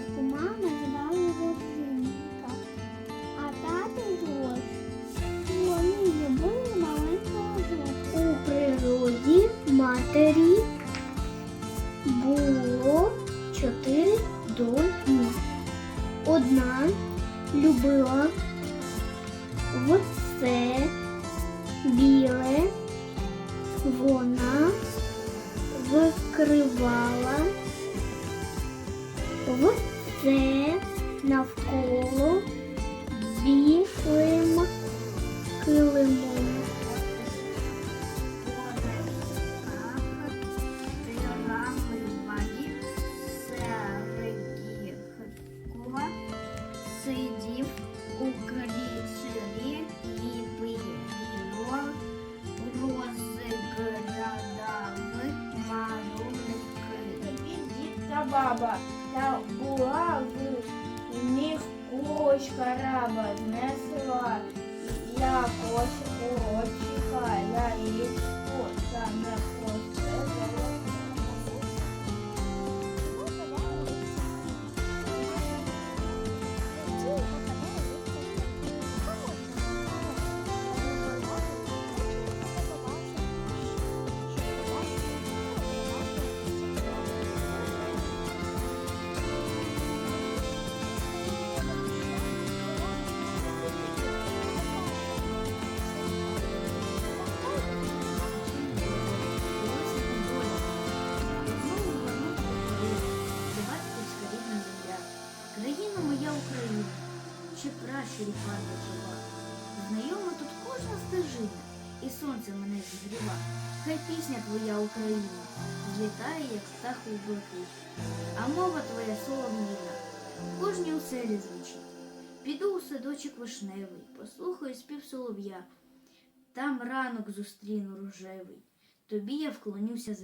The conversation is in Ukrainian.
Тату мама його Зосинка, а тато Грош. Вони любили маленького Гроша. У природі матері було чотири доні. Одна любила все біле, вона закривала викривала це навколо баба, та була в них курочка раба, знесла якось курочка, Країна моя Україна, ще краще ріка жила. Знайома тут кожна стежина, і сонце мене зігріва. Хай пісня твоя Україна злітає, як птах у блакить, а мова твоя солов'їна, кожній оселі звучить. Піду у садочок вишневий, послухаю спів солов'я, там ранок зустріну рожевий, тобі я вклонюся з